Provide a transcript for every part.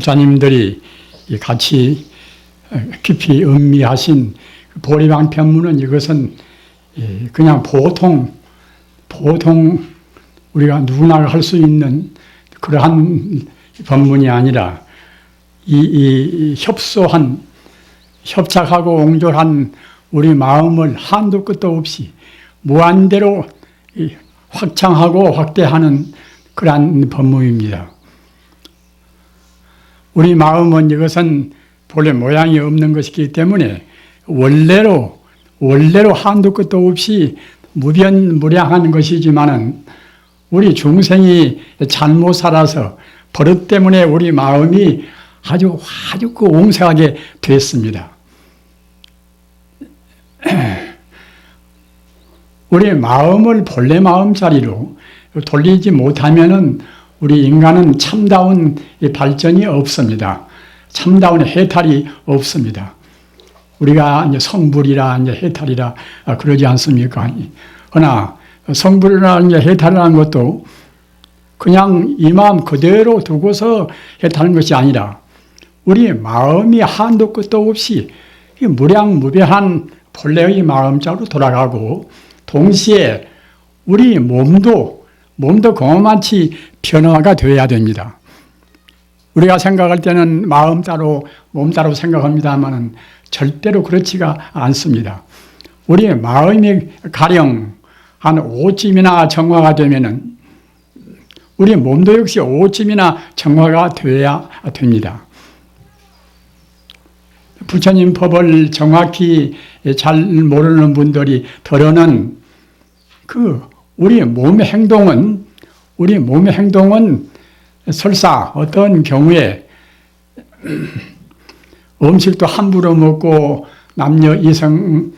우리 불자님들이 이 같이 어, 깊이 음미하신 그 보리방 편문은 이것은 예, 그냥 보통 보통 우리가 누구나 할 수 있는 그러한 법문이 아니라 이, 이 협소한 협착하고 옹졸한 우리 마음을 한도 끝도 없이 무한대로 이 확장하고 확대하는 그러한 법문입니다. 우리 마음은 이것은 본래 모양이 없는 것이기 때문에 원래로 원래로 한도 끝도 없이 무변무량한 것이지만은 우리 중생이 잘못 살아서 버릇 때문에 우리 마음이 아주 아주 그 옹색하게 됐습니다. 우리 마음을 본래 마음 자리로 돌리지 못하면은 우리 인간은 참다운 이 발전이 없습니다. 참다운 해탈이 없습니다. 우리가 이제 성불이라 이제 해탈이라 아, 그러지 않습니까? 그러나 성불이나 이제 해탈이라는 것도 그냥 이 마음 그대로 두고서 해탈하는 것이 아니라 우리 마음이 한도 끝도 없이 이 무량무변한 본래의 마음자로 돌아가고 동시에 우리 몸도 몸도 그만치 변화가 되어야 됩니다. 우리가 생각할 때는 마음 따로 몸 따로 생각합니다만은 절대로 그렇지가 않습니다. 우리 마음이 가령 한 5쯤이나 정화가 되면은 우리 몸도 역시 5쯤이나 정화가 되어야 됩니다. 부처님 법을 정확히 잘 모르는 분들이 들어는 그 우리 몸의 행동은 우리 몸의 행동은 설사 어떤 경우에 음식도 함부로 먹고 남녀 이성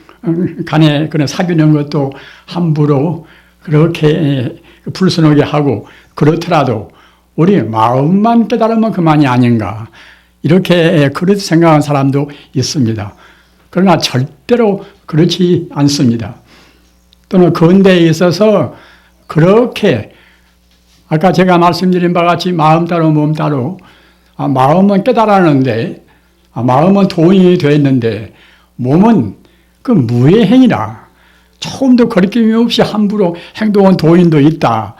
간에 그런 사귀는 것도 함부로 그렇게 불순하게 하고 그렇더라도 우리 마음만 깨달으면 그만이 아닌가 이렇게 그렇게 생각하는 사람도 있습니다. 그러나 절대로 그렇지 않습니다. 또는 근대에 있어서 그렇게 아까 제가 말씀드린 바와 같이 마음 따로 몸 따로 아, 마음은 깨달았는데 아, 마음은 도인이 되었는데 몸은 그 무의 행위라 조금도 거리낌이 없이 함부로 행동한 도인도 있다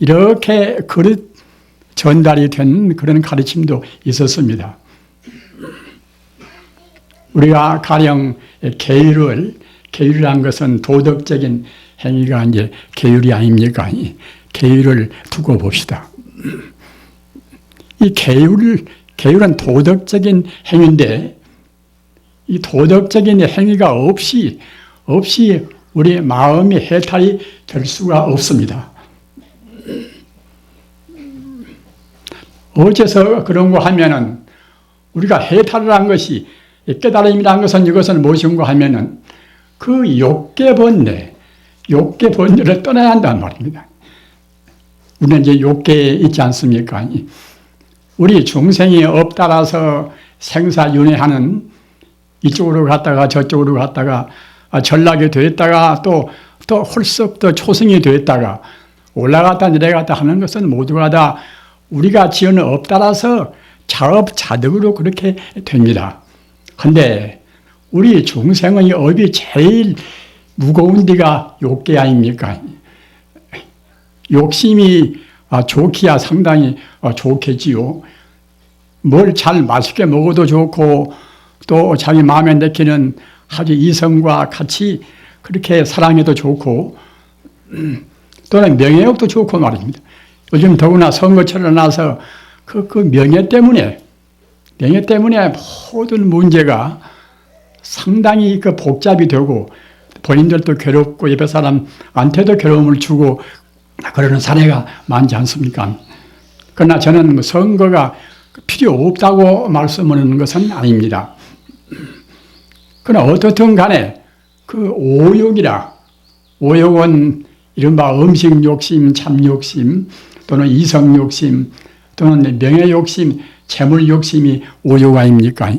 이렇게 그릇 전달이 된 그런 가르침도 있었습니다. 우리가 가령 계율을 계율이란 것은 도덕적인 행위가 이제 계율이 아닙니까? 이 계율을 두고 봅시다. 이 계율 계율은 도덕적인 행위인데 이 도덕적인 행위가 없이 없이 우리 마음이 해탈이 될 수가 없습니다. 어째서 그런 거 하면은 우리가 해탈을 한 것이 깨달음이라는 것은 이것은 무엇인가 하면은 그 욕계 번뇌, 욕계 번뇌를 떠나야 한다는 말입니다. 우리는 이제 욕계에 있지 않습니까? 우리 중생이 업 따라서 생사윤회하는 이쪽으로 갔다가 저쪽으로 갔다가 전락이 됐다가 또, 또 홀썩 또 초승이 됐다가 올라갔다 내려갔다 하는 것은 모두가 다 우리가 지은 업 따라서 자업자득으로 그렇게 됩니다. 근데 우리 중생의 업이 제일 무거운 데가 욕계 아닙니까? 욕심이 아, 좋기야 상당히 어, 좋겠지요. 뭘 잘 맛있게 먹어도 좋고 또 자기 마음에 내키는 아주 이성과 같이 그렇게 사랑해도 좋고 또는 명예욕도 좋고 말입니다. 요즘 더구나 선거철을 나서 그, 그 명예 때문에 명예 때문에 모든 문제가 상당히 그 복잡이 되고 본인들도 괴롭고 옆에 사람한테도 괴로움을 주고 그러는 사례가 많지 않습니까? 그러나 저는 뭐 선거가 필요 없다고 말씀하는 것은 아닙니다. 그러나 어떻든 간에 그 오욕이라 오욕은 이른바 음식 욕심, 참 욕심 또는 이성 욕심 또는 명예 욕심, 재물 욕심이 오욕 아닙니까?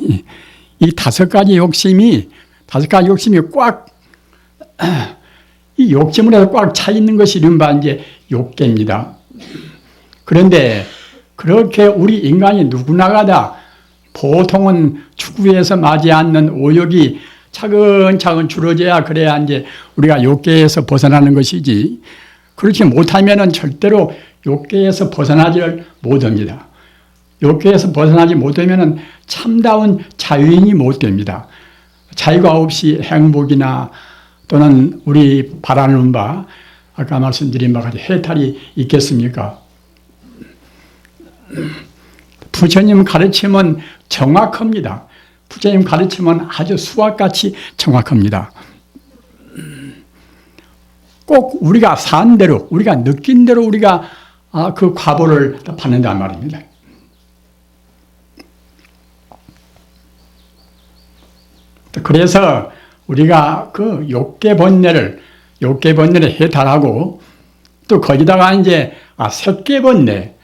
이, 이 다섯 가지 욕심이 다섯 가지 욕심이 꽉 이 욕심으로 꽉 차 있는 것이 이른바 이제 욕계입니다. 그런데 그렇게 우리 인간이 누구나가 다 보통은 추구해서 맞지 않는 오욕이 차근차근 줄어져야 그래야 이제 우리가 욕계에서 벗어나는 것이지. 그렇지 못하면은 절대로 욕계에서 벗어나지를 못합니다. 욕계에서 벗어나지 못하면은 참다운 자유인이 못 됩니다. 자유가 없이 행복이나 또는 우리 바라는 바 아까 말씀드린 바가 해탈이 있겠습니까? 부처님 가르침은 정확합니다. 부처님 가르침은 아주 수학같이 정확합니다. 꼭 우리가 산 대로, 우리가 느낀 대로 우리가 아, 그 과보를 받는단 말입니다. 그래서 우리가 그 욕계 번뇌를 욕계 번뇌를 해탈하고 또 거기다가 이제 아 색계 번뇌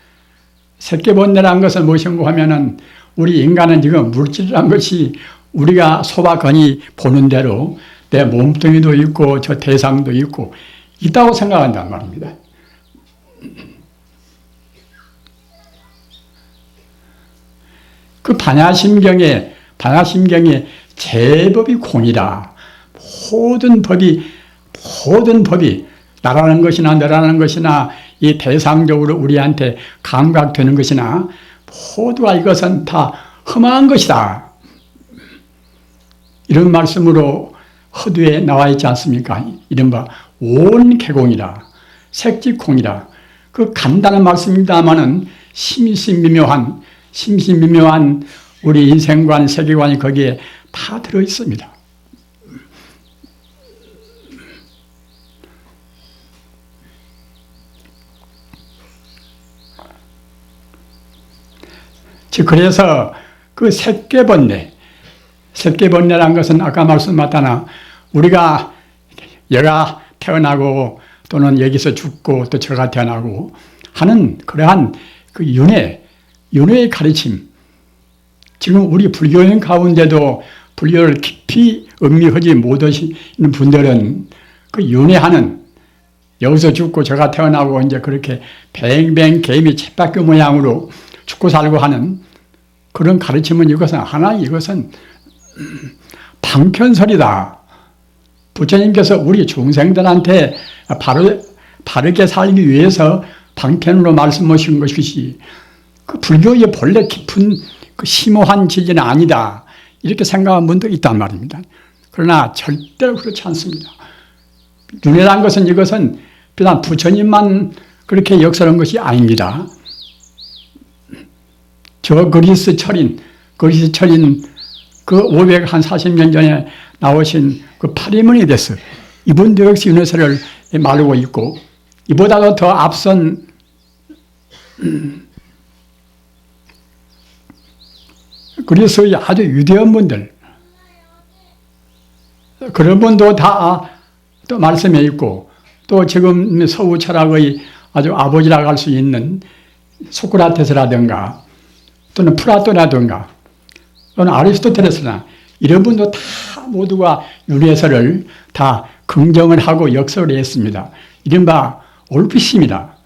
색계 번뇌란 것은 무엇인고 하면은 우리 인간은 지금 물질이란 것이 우리가 건이 보는 대로 내 몸뚱이도 있고 저 대상도 있고 있다고 생각한단 말입니다. 그 반야심경에 반야심경에 제법이 공이다. 모든 법이 모든 법이 나라는 것이나 너라는 것이나 이 대상적으로 우리한테 감각되는 것이나 모두가 이것은 다 험한 것이다. 이런 말씀으로 허두에 나와 있지 않습니까? 이른바 온 개공이라 색지콩이라 그 간단한 말씀입니다만은 심심미묘한 심심미묘한 우리 인생관 세계관이 거기에 다 들어 있습니다. 즉 그래서 그 색계번뇌, 색계번뇌란 것은 아까 말씀하다나 우리가 여가 태어나고 또는 여기서 죽고 또 저가 태어나고 하는 그러한 그 윤회, 윤회의 가르침. 지금 우리 불교인 가운데도 불교를 깊이 음미하지 못하시는 분들은 그 윤회하는 여기서 죽고 저가 태어나고 이제 그렇게 뱅뱅 개미 쳇바퀴 모양으로 죽고 살고 하는 그런 가르침은 이것은 하나 이것은 방편설이다. 부처님께서 우리 중생들한테 바르, 바르게 살기 위해서 방편으로 말씀하신 것이지 그 불교의 본래 깊은 그 심오한 진리는 아니다. 이렇게 생각하는 분도 있단 말입니다. 그러나 절대로 그렇지 않습니다. 윤회란 것은 이것은 비단 부처님만 그렇게 역설한 것이 아닙니다. 저 그리스 철인, 그리스 철인 그 540년 전에 나오신 그 파리머니데스 이분도 역시 윤회설을 말하고 있고 이보다도 더 앞선 그리스의 아주 위대한 분들 그런 분도 다 또 말씀해 있고 또 지금 서구 철학의 아주 아버지라고 할 수 있는 소크라테스라든가 또는 플라토라든가 또는 아리스토텔레스나 이런 분도 다 모두가 윤회설을 다 긍정을 하고 역설을 했습니다. 이른바 올프심이다.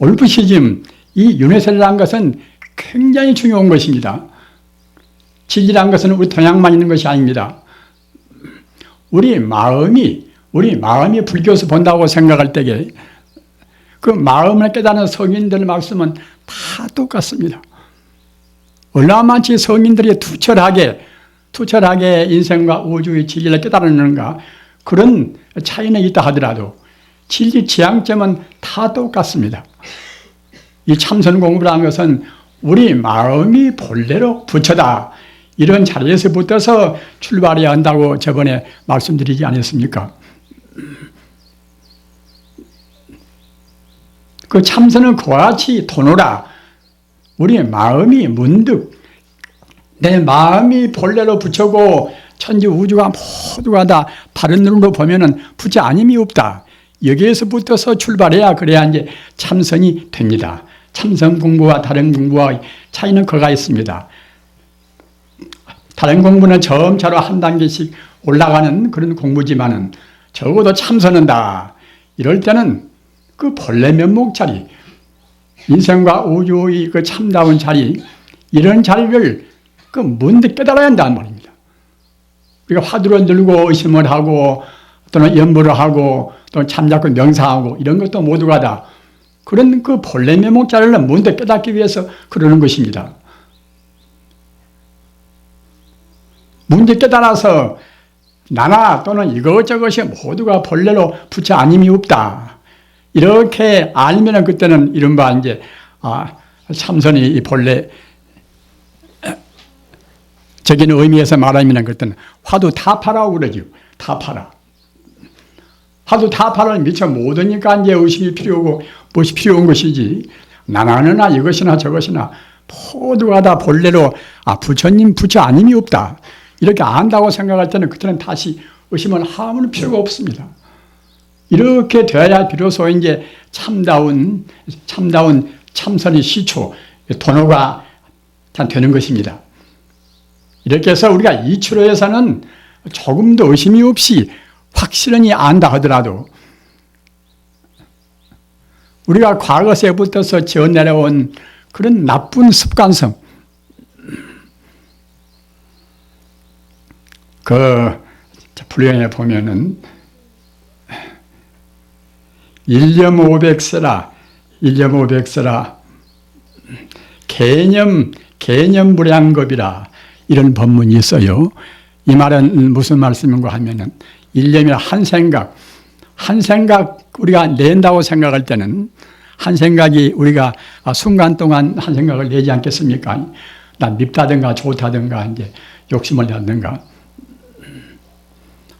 올프시즘, 이 윤회설이라는 것은 굉장히 중요한 것입니다. 진리란 것은 우리 동양만 있는 것이 아닙니다. 우리 마음이, 우리 마음이 불교에서 본다고 생각할 때에 그 마음을 깨닫는 성인들 말씀은 다 똑같습니다. 많지 성인들이 투철하게, 투철하게 인생과 우주의 진리를 깨달았는가 그런 차이는 있다 하더라도 진리 지향점은 다 똑같습니다. 이 참선 공부라는 것은 우리 마음이 본래로 부처다. 이런 자리에서 붙어서 출발해야 한다고 저번에 말씀드리지 않았습니까? 그 참선은 그와 같이 도노라. 우리 마음이 문득 내 마음이 본래로 부처고 천지 우주가 모두가 다 바른 눈으로 보면은 부처 아님이 없다. 여기에서 붙어서 출발해야 그래야 이제 참선이 됩니다. 참선 공부와 다른 공부와 차이는 그가 있습니다. 다른 공부는 점차로 한 단계씩 올라가는 그런 공부지만은 적어도 참선은 다 이럴 때는 그 본래 면목 자리, 인생과 우주의 그 참다운 자리, 이런 자리를 그 문득 깨달아야 한다는 말입니다. 우리가 화두를 들고 의심을 하고 또는 연부를 하고 또는 참잡고 명상하고 이런 것도 모두가 다 그런 그 본래 면목 자리를 문득 깨닫기 위해서 그러는 것입니다. 문득 깨달아서 나나 또는 이것저것이 모두가 본래로 부처 아님이 없다. 이렇게 알면은 그때는 이른바 이제 아 참선이 이 본래 적인 의미에서 말하면 그때는 화두 타파라고 그러죠. 타파라. 화두 타파를 미처 못하니까 이제 의식이 필요하고 무엇이 필요한 것이지. 나나느나 이것이나 저것이나 모두가 다 본래로 아 부처님 부처 아님이 없다. 이렇게 안다고 생각할 때는 그때는 다시 의심을 하면 필요가 없습니다. 이렇게 돼야 비로소 이제 참다운 참다운 참선의 시초 도노가 되는 것입니다. 이렇게 해서 우리가 이치로에서는 조금도 의심이 없이 확실히 안다 하더라도 우리가 과거세부터서 지어 내려온 그런 나쁜 습관성 그 불경에 보면은 일념 오백세라 일념 오백세라 개념 개념 무량겁이라 이런 법문이 있어요. 이 말은 무슨 말씀인가 하면은 일념이라 한 생각 한 생각 우리가 낸다고 생각할 때는 한 생각이 우리가 순간 동안 한 생각을 내지 않겠습니까? 난 밉다든가 좋다든가 이제 욕심을 내든가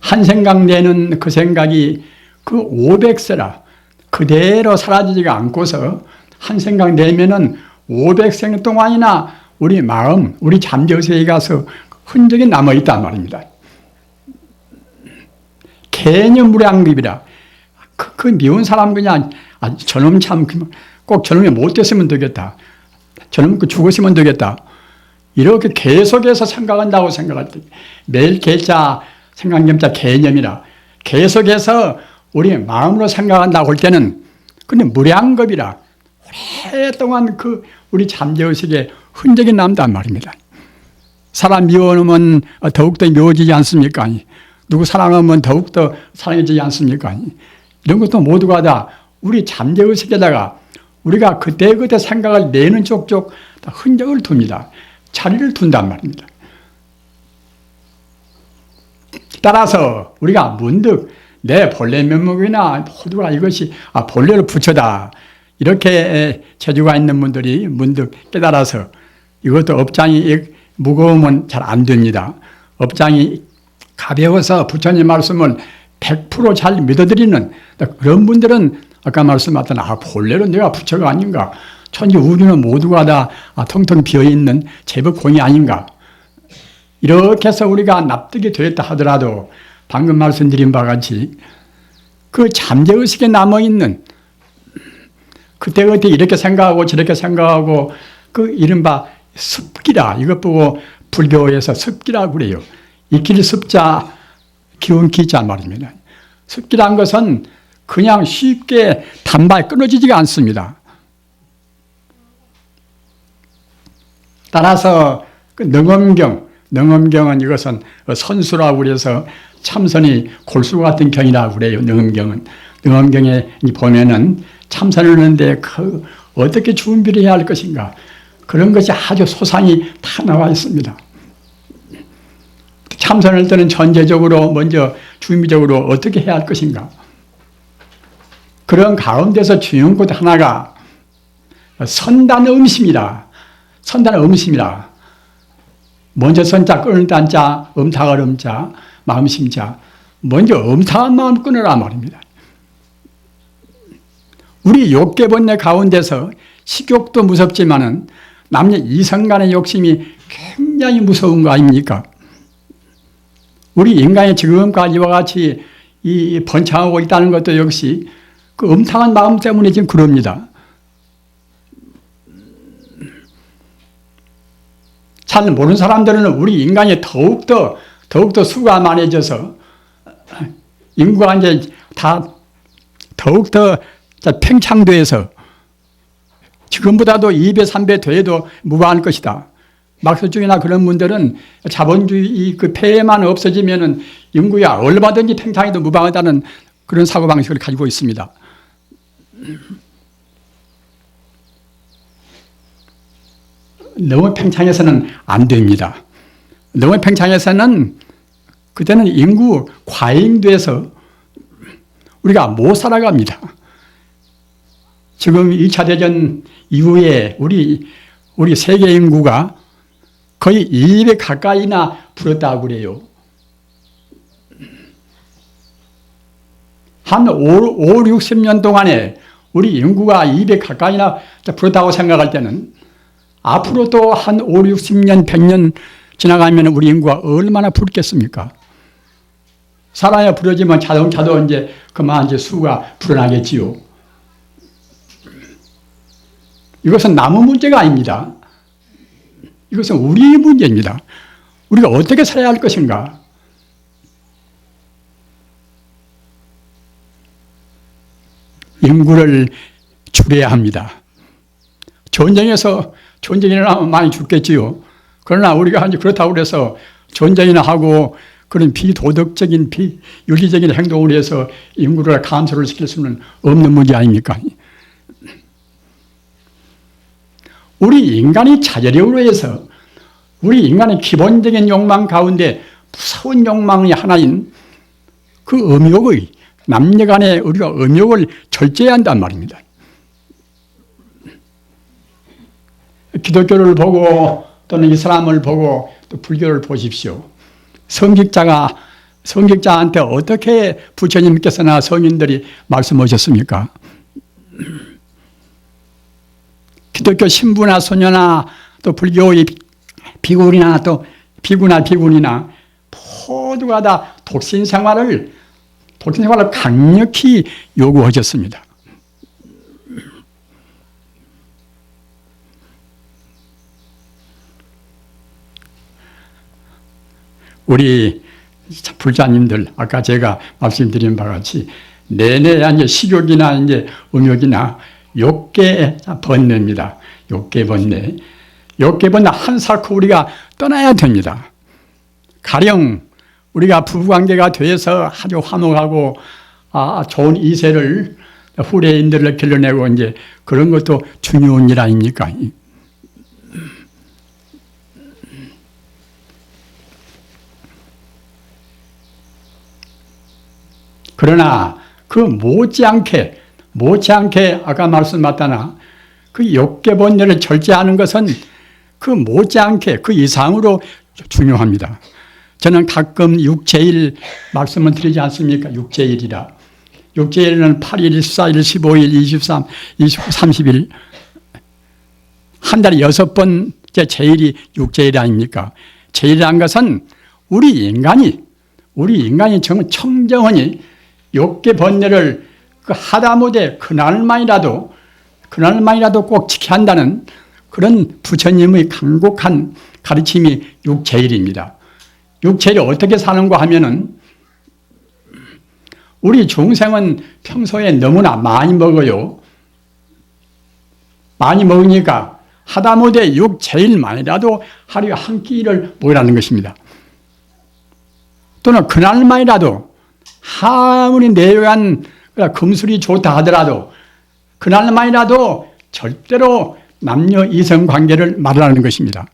한 생각 내는 그 생각이 그 500세라 그대로 사라지지가 않고서 한 생각 내면은 500생 동안이나 우리 마음, 우리 잠재의식에 가서 흔적이 남아 있단 말입니다. 개념 무량립이라. 그, 그 미운 사람 그냥, 아, 저놈 참, 꼭 저놈이 못 됐으면 되겠다. 저놈 그 죽었으면 되겠다. 이렇게 계속해서 생각한다고 생각할 때, 매일 계자, 생각념자 개념이라. 계속해서 우리 마음으로 생각한다고 할 때는, 근데 무량겁이라. 오랫동안 그 우리 잠재의식에 흔적이 남단 말입니다. 사람 미워하면 더욱더 미워지지 않습니까? 누구 사랑하면 더욱더 사랑해지지 않습니까? 이런 것도 모두가 다 우리 잠재의식에다가 우리가 그때그때 생각을 내는 쪽쪽 다 흔적을 둡니다. 자리를 둔단 말입니다. 따라서 우리가 문득 내 본래 면목이나 모두가 이것이 아, 본래로 부처다. 이렇게 재주가 있는 분들이 문득 깨달아서 이것도 업장이 무거우면 잘 안 됩니다. 업장이 가벼워서 부처님 말씀을 100%잘 믿어드리는 그런 분들은 아까 말씀하셨던 아 본래로 내가 부처가 아닌가 천지 우주는 모두가 다 아, 텅텅 비어있는 제법 공이 아닌가 이렇게 해서 우리가 납득이 되었다 하더라도 방금 말씀드린 바와 같이 그 잠재의식에 남아있는 그때 그때 이렇게 생각하고 저렇게 생각하고 그 이른바 습기라 이것 보고 불교에서 습기라고 그래요. 이길 습자 기운 기자 말입니다. 습기란 것은 그냥 쉽게 단발 끊어지지가 않습니다. 따라서 그 능엄경, 능엄경은 이것은 선수라고 그래서 참선이 골수 같은 경이라고 그래요. 능엄경은. 능엄경에 보면은 참선을 하는데 그 어떻게 준비를 해야 할 것인가. 그런 것이 아주 소상히 다 나와 있습니다. 참선할 때는 전제적으로 먼저 준비적으로 어떻게 해야 할 것인가. 그런 가운데서 중요한 것 하나가 선단 음심이라. 선단 음심이라. 먼저 선자 끊을 단자, 음탁을 음자, 마음심자. 먼저 음탁한 마음 끊으라 말입니다. 우리 욕계 본내 가운데서 식욕도 무섭지만은 남녀 이성 간의 욕심이 굉장히 무서운 거 아닙니까? 우리 인간이 지금까지와 같이 이 번창하고 있다는 것도 역시 그 음탕한 마음 때문에 지금 그럽니다. 잘 모르는 사람들은 우리 인간이 더욱더, 더욱더 수가 많아져서 인구가 이제 다 더욱더 자, 팽창돼서 지금보다도 2배, 3배 돼도 무방할 것이다. 막스 쪽이나 그런 분들은 자본주의 이그 폐해만 없어지면은 인구야 얼마든지 팽창해도 무방하다는 그런 사고방식을 가지고 있습니다. 너무 팽창해서는 안 됩니다. 너무 팽창해서는 그때는 인구 과잉돼서 우리가 못 살아갑니다. 지금 2차 대전 이후에 우리 우리 세계 인구가 거의 200 가까이나 불었다고 그래요. 한 5, 5 60년 동안에 우리 인구가 200 가까이나 불었다고 생각할 때는 앞으로 또한 5, 60년, 100년 지나가면 우리 인구가 얼마나 불겠습니까? 사람이 부러지면 자동차도 이제 그만 이제 수가 불어나겠지요. 이것은 나무 문제가 아닙니다. 이것은 우리의 문제입니다. 우리가 어떻게 살아야 할 것인가? 인구를 줄여야 합니다. 전쟁에서 전쟁이 일어나면 많이 죽겠지요. 그러나 우리가 이제 그렇다고 그래서 전쟁이나 하고 그런 비도덕적인 비윤리적인 행동을 해서 인구를 감소를 시킬 수는 없는 문제 아닙니까? 우리 인간이 자제력으로 해서 우리 인간의 기본적인 욕망 가운데 무서운 욕망이 하나인 그 음욕의 남녀 간의 우리가 음욕을 절제해야 한단 말입니다. 기독교를 보고 또는 이슬람을 보고 또 불교를 보십시오. 성직자가 성직자한테 어떻게 부처님께서나 성인들이 말씀하셨습니까? 기독교 신부나 소녀나 또 불교의 비구이나 또 비구나 비군이나 모두가 다 독신 생활을 독신 생활을 강력히 요구하셨습니다. 우리 불자님들 아까 제가 말씀드린 바와 같이 내내 이제 식욕이나 이제 음욕이나 욕계 번뇌입니다. 욕계 번뇌. 욕계 번뇌 한사코 우리가 떠나야 됩니다. 가령 우리가 부부관계가 돼서 아주 화목하고 아, 좋은 이세를 후대인들을 길러내고 이제 그런 것도 중요한 일 아닙니까? 그러나 그 못지않게 못지않게 아까 말씀하다나 그 욕계 번뇌를 절제하는 것은 그 못지않게 그 이상으로 중요합니다. 저는 가끔 육제일 말씀을 드리지 않습니까? 육제일이라. 육제일은 8일, 14일, 15일, 23, 29, 30일. 한 달에 여섯 번째 제일이 육제일 아닙니까? 제일이란 것은 우리 인간이, 우리 인간이 정말 청정하니 욕계 번뇌를 그 하다못해 그날만이라도 그날만이라도 꼭 지켜야 한다는 그런 부처님의 강곡한 가르침이 육체일입니다. 육체일이 어떻게 사는가 하면은 우리 중생은 평소에 너무나 많이 먹어요. 많이 먹으니까 하다못해 육체일만이라도 하루에 한 끼를 먹으라는 것입니다. 또는 그날만이라도 아무리 내외한 금술이 좋다 하더라도 그날만이라도 절대로 남녀 이성 관계를 말하는 것입니다.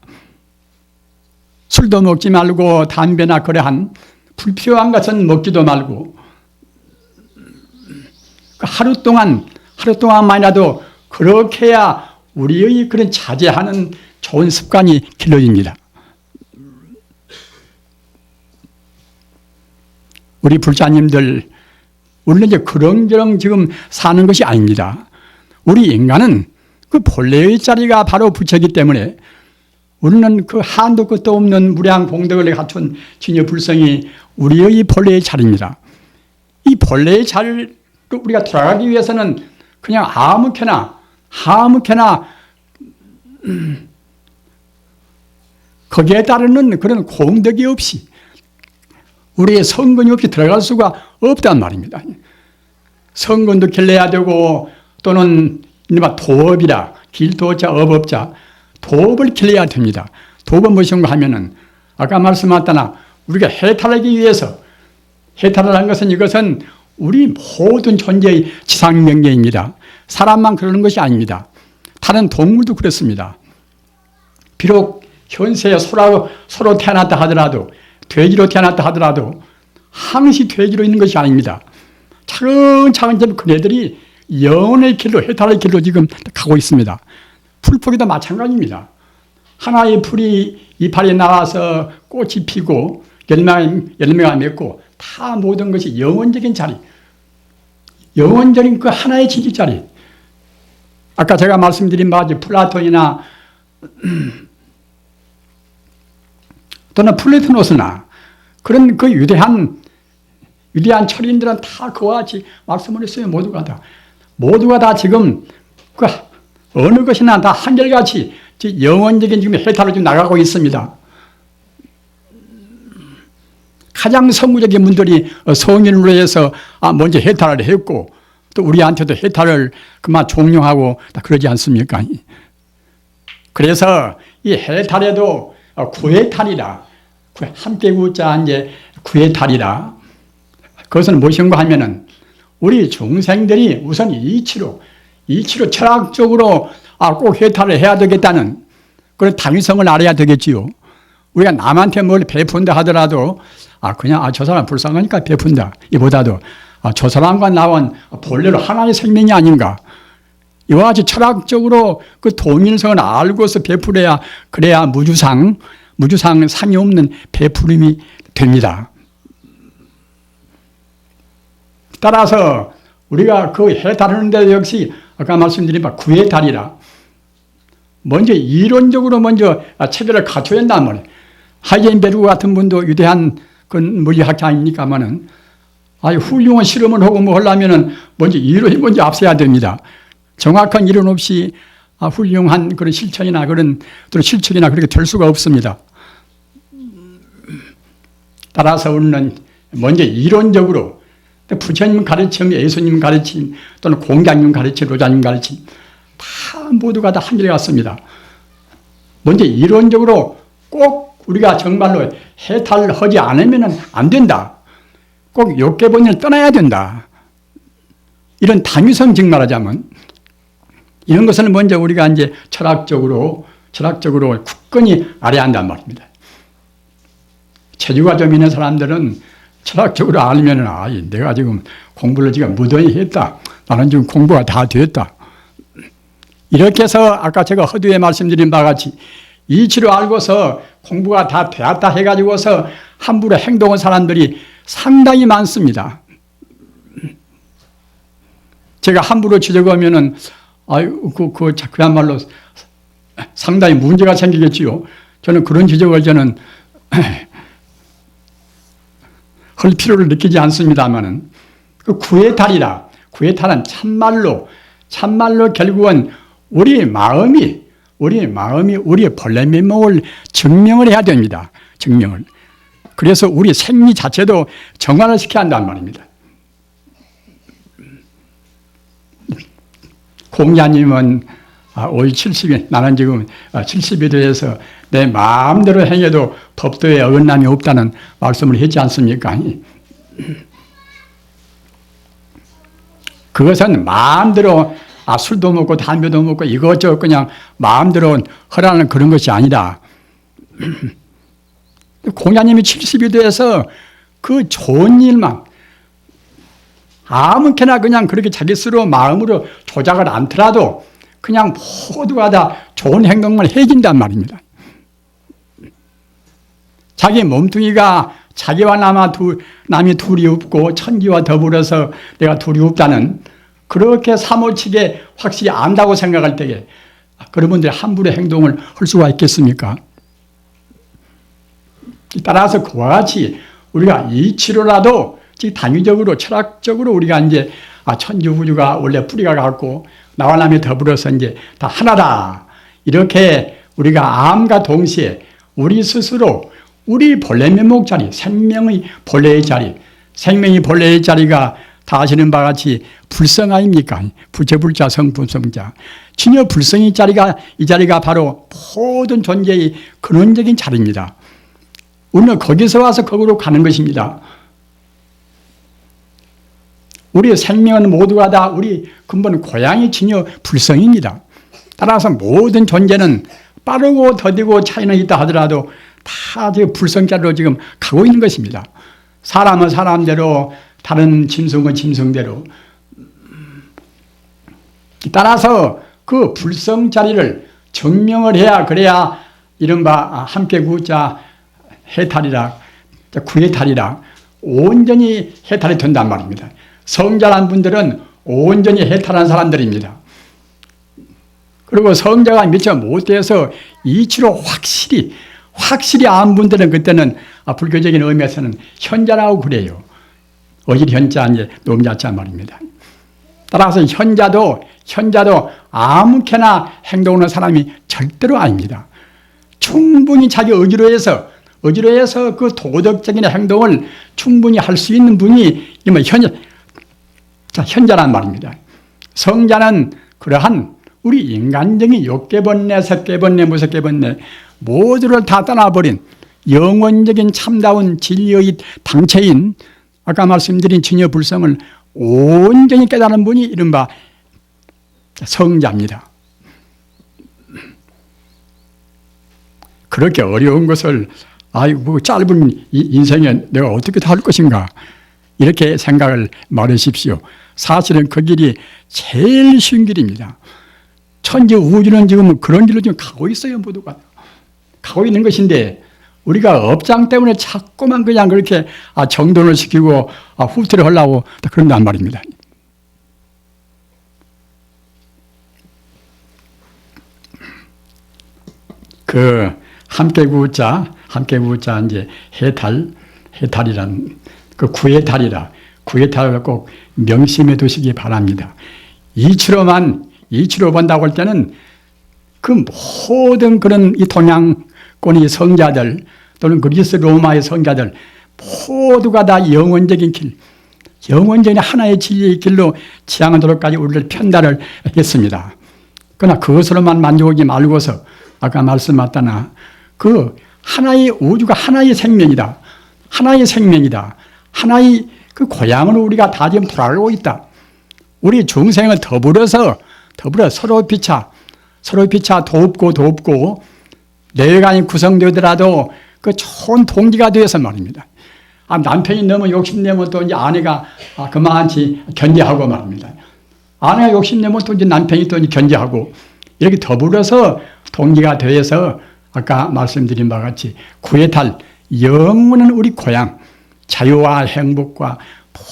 술도 먹지 말고 담배나 그러한 불필요한 것은 먹지도 말고 하루 동안 하루 동안만이라도 그렇게 해야 우리의 그런 자제하는 좋은 습관이 길러집니다. 우리 불자님들 우리는 이제 그런저런 지금 사는 것이 아닙니다. 우리 인간은 그 본래의 자리가 바로 부처이기 때문에 우리는 그 한도 끝도 없는 무량 공덕을 갖춘 진여 불성이 우리의 본래의 자리입니다. 이 본래의 자리를 우리가 돌아가기 위해서는 그냥 아무렇게나 아무렇게나 음, 거기에 따르는 그런 공덕이 없이 우리의 성근이 없이 들어갈 수가 없단 말입니다. 성근도 길러야 되고 또는 이른바 도업이라 길도자 업업자 도업을 길러야 됩니다. 도업은 무엇인가 하면은 아까 말씀하셨다나 우리가 해탈하기 위해서 해탈을 한 것은 이것은 우리 모든 존재의 지상 명령입니다. 사람만 그러는 것이 아닙니다. 다른 동물도 그렇습니다. 비록 현세에 서로, 서로 태어났다 하더라도 돼지로 태어났다 하더라도 항시 돼지로 있는 것이 아닙니다. 차근차근 좀 그네들이 영혼의 길로 해탈의 길로 지금 가고 있습니다. 풀포기도 마찬가지입니다. 하나의 풀이 이파리에 나와서 꽃이 피고 열매가, 열매가 맺고 다 모든 것이 영원적인 자리, 영원적인 그 하나의 진리 자리. 아까 제가 말씀드린 바지 플라톤이나 또는 플레토노스나 그런 그 위대한 위대한 철인들은 다 그와 같이 말씀을 했어요. 모두가 다. 모두가 다 지금 그 어느 것이나 다 한결같이 영원적인 지금 해탈을 좀 나가고 있습니다. 가장 성구적인 분들이 성인으로 해서 아, 먼저 해탈을 했고 또 우리한테도 해탈을 그만 종용하고 다 그러지 않습니까? 그래서 이 해탈에도 구해탈이라. 함께 구자 이제 구해탈이라. 그것은 무엇인가 하면은 우리 중생들이 우선 이치로 이치로 철학적으로 아, 꼭 해탈을 해야 되겠다는 그런 당위성을 알아야 되겠지요. 우리가 남한테 뭘 베푼다 하더라도 아 그냥 아 저 사람 불쌍하니까 베푼다. 이보다도 아, 저 사람과 나온 본래로 하나의 생명이 아닌가 이와 같이 철학적으로 그 동일성을 알고서 베풀어야 그래야 무주상 무주상 상이 없는 베풀음이 됩니다. 따라서 우리가 그 해탈하는 데 역시 아까 말씀드린 바 구해탈이라 먼저 이론적으로 먼저 체계를 갖춰야 말이에요. 하이젠베르그 같은 분도 위대한 그 물리학자 아닙니까만은 아유 훌륭한 실험을 하고 뭐 하려면은 먼저 이론이 먼저 앞서야 됩니다. 정확한 이론 없이 아, 훌륭한 그런 실천이나 그런 또 실천이나 그렇게 될 수가 없습니다. 따라서 우리는 먼저 이론적으로 부처님 가르침, 예수님 가르침, 또는 공자님 가르침, 로자님 가르침 다 모두가 다 한결 같습니다. 먼저 이론적으로 꼭 우리가 정말로 해탈을 하지 않으면 안 된다. 꼭 욕계본을 떠나야 된다. 이런 당위성 즉 말하자면 이런 것을 먼저 우리가 이제 철학적으로 철학적으로 굳건히 알아야 한단 말입니다. 체주가 좀 있는 사람들은 철학적으로 알면은 아, 내가 지금 공부를 지금 무던히 했다. 나는 지금 공부가 다 됐다. 이렇게 해서 아까 제가 허두에 말씀드린 바와 같이 이치로 알고서 공부가 다 되었다 해가지고서 함부로 행동한 사람들이 상당히 많습니다. 제가 함부로 지적하면은 아유 그, 그 그야말로 상당히 문제가 생기겠지요. 저는 그런 지적을 저는 할 필요를 느끼지 않습니다만은 그 구의 달이라 구의 달은 참말로 참말로 결국은 우리 마음이 우리 마음이 우리의 본래 면목을 증명을 해야 됩니다. 증명을. 그래서 우리 생리 자체도 정화를 시켜야 한단 말입니다. 공자님은 아, 올 70이, 나는 지금 70이 돼서 내 마음대로 행해도 법도에 어긋남이 없다는 말씀을 했지 않습니까? 그것은 마음대로 아, 술도 먹고 담배도 먹고 이것저것 그냥 마음대로 허라는 그런 것이 아니라 공자님이 70이 돼서 그 좋은 일만 아무렇게나 그냥 그렇게 자기 스스로 마음으로 조작을 않더라도 그냥 모두가 다 좋은 행동만 해준단 말입니다. 자기 몸뚱이가 자기와 남아 두, 남이 둘이 없고 천지와 더불어서 내가 둘이 없다는 그렇게 사무치게 확실히 안다고 생각할 때에 그런 분들이 함부로 행동을 할 수가 있겠습니까? 따라서 그와 같이 우리가 이치로라도 단위적으로 철학적으로 우리가 이제 아 천주우주가 원래 뿌리가 같고 나와 남이 더불어서 이제 다 하나다 이렇게 우리가 암과 동시에 우리 스스로 우리 본래 면목 자리 생명의 본래의 자리 생명이 본래의 자리가 다 아시는 바와 같이 불성 아닙니까? 부채불자 성품성자. 진여 불성의 자리가 이 자리가 바로 모든 존재의 근원적인 자리입니다. 우리는 거기서 와서 거기로 가는 것입니다. 우리의 생명은 모두가 다 우리 근본 고향이 진여 불성입니다. 따라서 모든 존재는 빠르고 더디고 차이는 있다 하더라도 다 불성자로 지금 가고 있는 것입니다. 사람은 사람대로 다른 짐승은 짐승대로 따라서 그 불성 자리를 증명을 해야 그래야 이른바 함께 구자 해탈이라 구해탈이라 온전히 해탈이 된단 말입니다. 성자란 분들은 온전히 해탈한 사람들입니다. 그리고 성자가 미처 못돼서 이치로 확실히 확실히 안 분들은 그때는 아, 불교적인 의미에서는 현자라고 그래요. 어질 현자 이제 놈자자 말입니다. 따라서 현자도 현자도 아무렇게나 행동하는 사람이 절대로 아닙니다. 충분히 자기 의지로 해서 의지로 해서 그 도덕적인 행동을 충분히 할 수 있는 분이 이뭐 현자 자 현자란 말입니다. 성자는 그러한 우리 인간적인 욕개번내, 색개번내, 무색개번내 모두를 다 떠나버린 영원적인 참다운 진리의 당체인 아까 말씀드린 진여 불성을 온전히 깨달은 분이 이른바 성자입니다. 그렇게 어려운 것을 아이고 짧은 인생에 내가 어떻게 다 할 것인가 이렇게 생각을 말하십시오. 사실은 그 길이 제일 쉬운 길입니다. 천지 우주는 지금 그런 길로 지금 가고 있어요, 모두가. 가고 있는 것인데, 우리가 업장 때문에 자꾸만 그냥 그렇게 아, 정돈을 시키고 아, 후퇴를 하려고 그런단 말입니다. 그 함께 구자, 함께 구자 이제 해탈, 해탈이란 그 구해탈이라 구해탈을 꼭 명심해 두시기 바랍니다. 이치로만 이치로 본다고 할 때는 그 모든 그런 이 동양권의 성자들 또는 그리스 로마의 성자들 모두가 다 영원적인 길, 영원적인 하나의 진리의 길로 지향하도록까지 우리를 편달을 했습니다. 그러나 그것으로만 만족하지 말고서 아까 말씀하셨다나 그 하나의 우주가 하나의 생명이다. 하나의 생명이다. 하나의 그 고향으로 우리가 다 지금 돌아가고 있다. 우리 중생을 더불어서 더불어 서로 피차, 서로 피차 돕고 돕고 내간이 구성되더라도 그 좋은 동기가 되어서 말입니다. 아, 남편이 너무 욕심내면 또 이제 아내가 아, 그만치 견제하고 말입니다. 아내가 욕심내면 또 이제 남편이 또 이제 견제하고 이렇게 더불어서 동기가 되어서 아까 말씀드린 바와 같이 구해탈 영원한 우리 고향, 자유와 행복과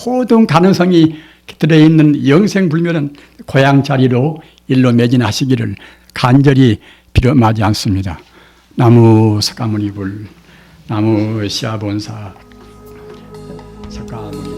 모든 가능성이 들어있는 영생불멸은 고향 자리로 일로 매진하시기를 간절히 빌어마지 않습니다. 나무 석가모니불, 나무 시아본사 석가모니